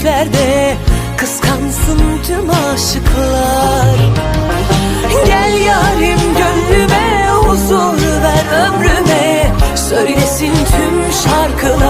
Göklerde Kıskansın tüm aşıklar. Gel yarim gönlüme huzur ver ömrüme Söylesin tüm şarkılar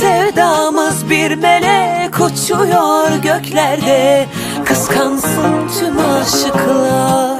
Sevdamız bir melek uçuyor göklerde. Kıskansın tüm aşıklar